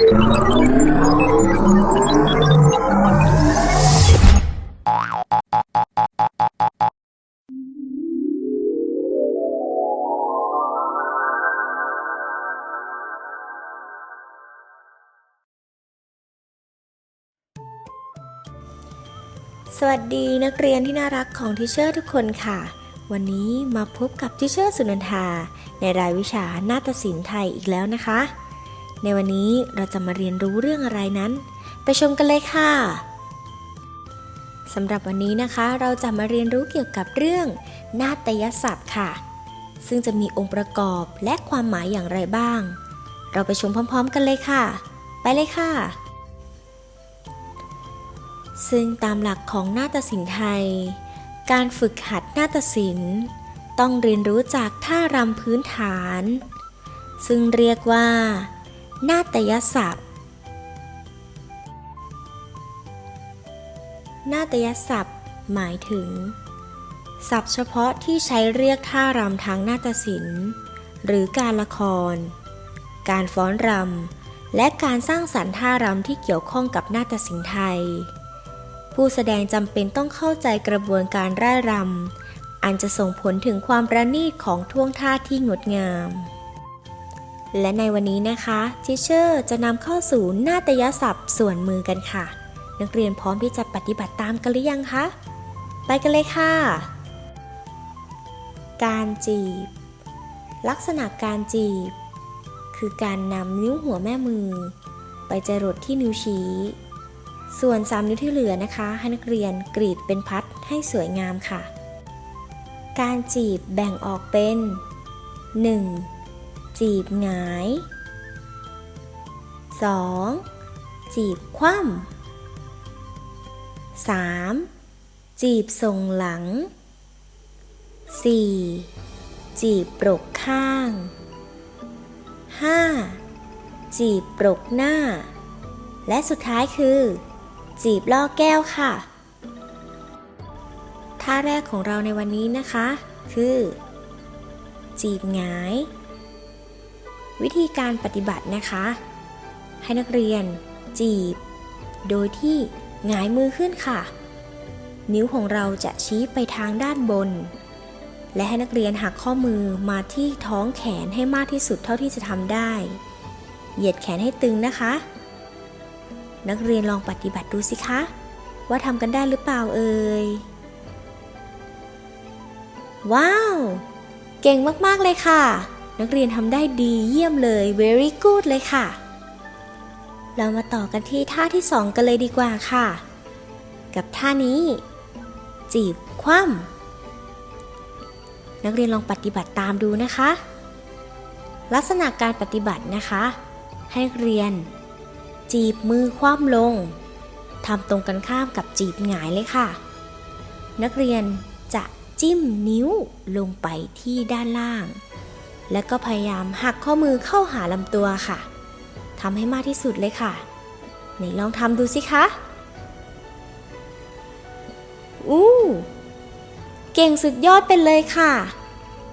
สวัสดีนักเรียนที่น่ารักของทิเชอร์ทุกคนค่ะ วันนี้มาพบกับทิเชอร์สุนันทา ในรายวิชานาฏศิลป์ไทยอีกแล้วนะคะ ในวันนี้เราจะมาเรียนรู้เรื่องอะไรนั้น ไปชมกันเลยค่ะสำหรับวันนี้นะคะ เราจะมาเรียนรู้เกี่ยวกับเรื่อง นาฏยศัพท์ค่ะ ซึ่งจะมีองค์ประกอบและความหมายอย่างไรบ้าง เราไปชมพร้อมๆ กันเลยค่ะ ไปเลยค่ะ ซึ่งตามหลักของนาฏศิลป์ไทย การฝึกหัดนาฏศิลป์ต้องเรียนรู้จากท่ารำพื้นฐาน ซึ่งเรียกว่า นาฏยศัพท์ นาฏยศัพท์ หมายถึง ศัพท์เฉพาะที่ใช้เรียกท่ารำทางนาฏศิลป์ หรือการละคร การฟ้อนรำ และการสร้างสรรค์ท่ารำที่เกี่ยวข้องกับนาฏศิลป์ไทย ผู้แสดงจำเป็นต้องเข้าใจกระบวนการร่ายรำอันจะส่งผลถึงความประณีตของท่วงท่าที่งดงาม และในวันนี้นะคะทิเชอร์จะนำเข้าสู่นาฏยศัพท์ส่วนมือกันค่ะ นักเรียนพร้อมที่จะปฏิบัติตามกันหรือยังคะ ไปกันเลยค่ะ การจีบ ลักษณะการจีบ คือการนำนิ้วหัวแม่มือ ไปจรดที่นิ้วชี้ ส่วน3นิ้วที่เหลือนะคะ ให้นักเรียนกรีดเป็นพัดให้สวยงามค่ะ การจีบแบ่งออกเป็น 1. จีบหงาย 2. จีบคว่ำ 3. จีบทรงหลัง 4. จีบปรกข้าง 5. จีบปรกหน้า และสุดท้ายคือ จีบล่อแก้วค่ะ ท่าแรกของเราในวันนี้นะคะ คือ จีบหงาย วิธีการปฏิบัตินะคะ ให้นักเรียน จีบ โดยที่หงายมือขึ้นค่ะ นิ้วของเราจะชี้ไปทางด้านบน และให้นักเรียนหักข้อมือมาที่ท้องแขนให้มากที่สุดเท่าที่จะทำได้ เหยียดแขนให้ตึงนะคะ นักเรียนลองปฏิบัติดูสิคะ ว่าทำกันได้หรือเปล่าเอ่ยว้าว เก่งมาก ๆ เลยค่ะ นักเรียนทำได้ดีเยี่ยมเลย very good เลยค่ะ เรามาต่อกันที่ท่าที่สองกันเลยดีกว่าค่ะ กับท่านี้ จีบคว่ำนักเรียนลองปฏิบัติตามดูนะคะ ลักษณะการปฏิบัตินะคะ ให้นักเรียน จีบมือคว่ำลงทำตรงกันข้ามกับจีบหงายเลยค่ะ นักเรียนจะจิ้มนิ้วลงไปที่ด้านล่าง แล้วก็พยายามหักข้อมือเข้าหาลำตัวค่ะทำให้มากที่สุดเลยค่ะ ไหนลองทำดูสิคะ อู้ เก่งสุดยอดไปเลยค่ะ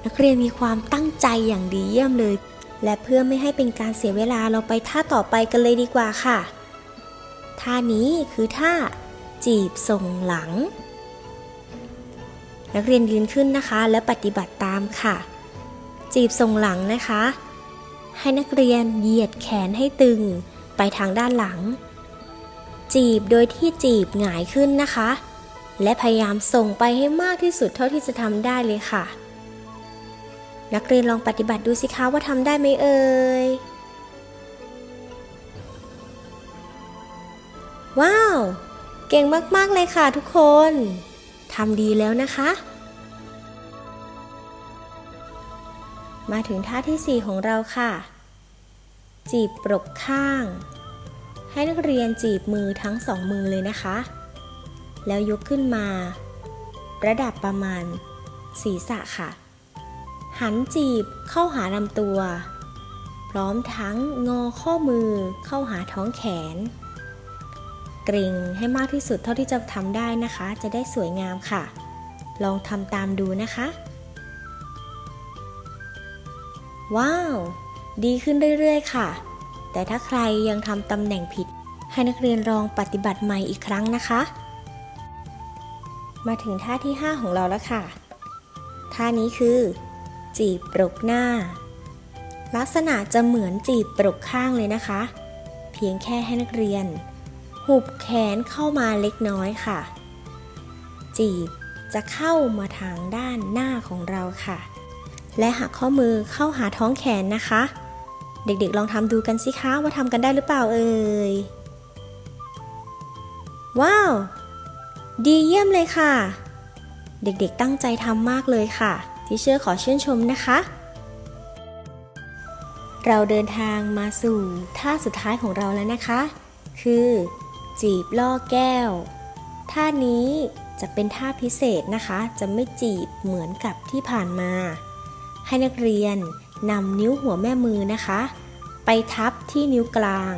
นักเรียนมีความตั้งใจอย่างดีเยี่ยมเลย และเพื่อไม่ให้เป็นการเสียเวลาเราไปท่าต่อไปกันเลยดีกว่าค่ะ ท่านี้คือท่าจีบส่งหลัง นักเรียนยืนขึ้นนะคะ และปฏิบัติตามค่ะ จีบส่งหลังนะคะ ให้นักเรียนเหยียดแขนให้ตึงไปทางด้านหลัง จีบโดยที่จีบหงายขึ้นนะคะ และพยายามส่งไปให้มากที่สุดเท่าที่จะทำได้เลยค่ะ นักเรียนลองปฏิบัติดูสิคะว่าทำได้ไหมเอ่ยว้าว เก่งมาก ๆ เลยค่ะทุกคน ทำดีแล้วนะคะ มาถึงท่าที่ 4 ของเราค่ะ จีบปรกข้าง ให้นักเรียนจีบมือทั้งสองมือเลยนะคะ แล้วยกขึ้นมา ระดับประมาณ ศีรษะค่ะ หันจีบเข้าหาลำตัว พร้อมทั้งงอข้อมือเข้าหาท้องแขน เกรงให้มากที่สุดเท่าที่จะทำได้นะคะ จะได้สวยงามค่ะ ลองทำตามดูนะคะ ว้าว ดีขึ้นเรื่อยๆ ค่ะ แต่ถ้าใครยังทำตำแหน่งผิด ให้นักเรียนลองปฏิบัติใหม่อีกครั้งนะคะ มาถึงท่าที่ 5 ของเราแล้วค่ะ ท่านี้คือ จีบปรกหน้า ลักษณะจะเหมือนจีบปรกข้างเลยนะคะ เพียงแค่ให้นักเรียน หุบแขนเข้ามาเล็กน้อยค่ะ จีบจะเข้ามาทางด้านหน้าของเราค่ะ และหักข้อมือเข้าหาท้องแขนนะคะ เด็กๆ ลองทำดูกันสิคะว่าทำกันได้หรือเปล่าเอ่ย ว้าว ดีเยี่ยมเลยค่ะ เด็กๆตั้งใจทำมากเลยค่ะทิเชอร์ขอชื่นชมนะคะ เราเดินทางมาสู่ท่าสุดท้ายของเราแล้วนะคะ คือ จีบล่อแก้ว ท่านี้จะเป็นท่าพิเศษนะคะ จะไม่จีบเหมือนกับที่ผ่านมา ให้นักเรียนนำนิ้วหัวแม่มือนะคะ ไปทับที่นิ้วกลาง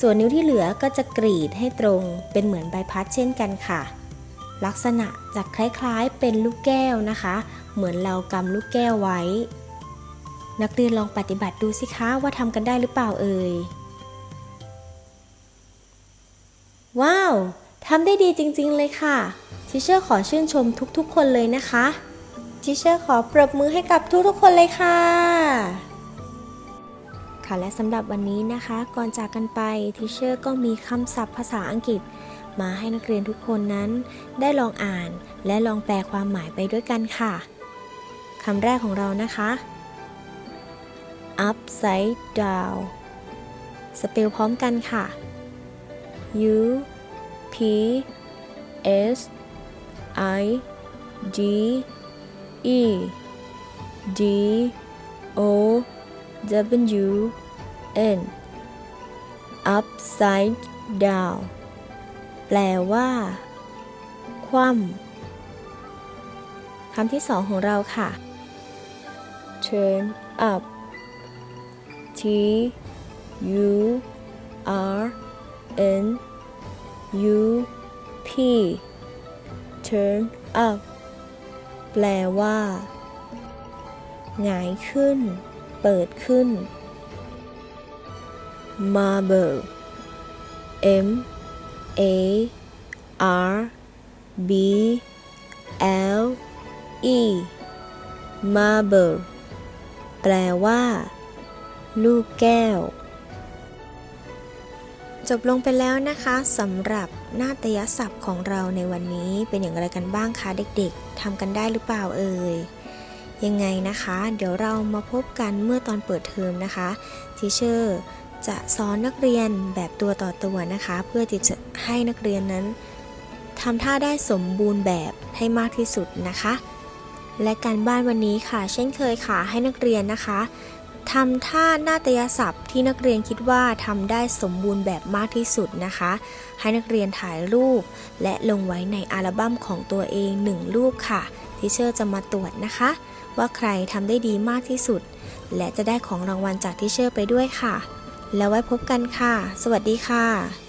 ส่วนนิ้วที่เหลือก็จะกรีดให้ตรงเป็นเหมือนใบพัดเช่นกันค่ะ ลักษณะจะคล้ายๆเป็นลูกแก้วนะคะ เหมือนเรากำลูกแก้วไว้ นักเรียนลองปฏิบัติดูสิคะว่าทำกันได้หรือเปล่าเอ่ยว้าวทำได้ดีจริงๆเลยค่ะทิเชอร์ขอชื่นชมทุกๆ คนเลยนะคะ ทิเชอร์ขอปรบมือให้กับทุกๆคนเลยค่ะ ค่ะและสำหรับวันนี้นะคะ ก่อนจากกันไปทิเชอร์ก็มีคำศัพท์ภาษาอังกฤษ มาให้นักเรียนทุกคนนั้น ได้ลองอ่านและลองแปลความหมายไปด้วยกันค่ะคำแรกของเรานะคะ upside down สเปลพร้อมกันค่ะ U P S I D E D O W N upside down แปลว่า คว่ำคำที่สองของเราค่ะ turn up T U R N U P turn up แปลว่า หงายขึ้น เปิดขึ้น marble M A R B L E marble แปลว่า ลูกแก้ว จบลงไปแล้วนะคะสำหรับนาฏยศัพท์ของเราในวันนี้เป็นอย่างไรกันบ้างคะเด็กๆทำกันได้หรือเปล่าเอ่ยยังไงนะคะ เดี๋ยวเรามาพบกันเมื่อตอนเปิดเทอมนะคะทีเชอร์จะสอนนักเรียนแบบตัวต่อตัวนะคะ เพื่อที่จะให้นักเรียนนั้นทำท่าได้สมบูรณ์แบบให้มากที่สุดนะคะ และการบ้านวันนี้ค่ะ เช่นเคยค่ะให้นักเรียนนะคะ ทำท่านาฏยศัพท์ที่นักเรียนคิดว่าทำได้สมบูรณ์แบบมากที่สุดนะคะ ให้นักเรียนถ่ายรูป และลงไว้ในอัลบั้มของตัวเองหนึ่งรูปค่ะทิเชอร์จะมาตรวจนะคะ ว่าใครทำได้ดีมากที่สุด และจะได้ของรางวัลจากทิเชอร์ไปด้วยค่ะ แล้วไว้พบกันค่ะ สวัสดีค่ะ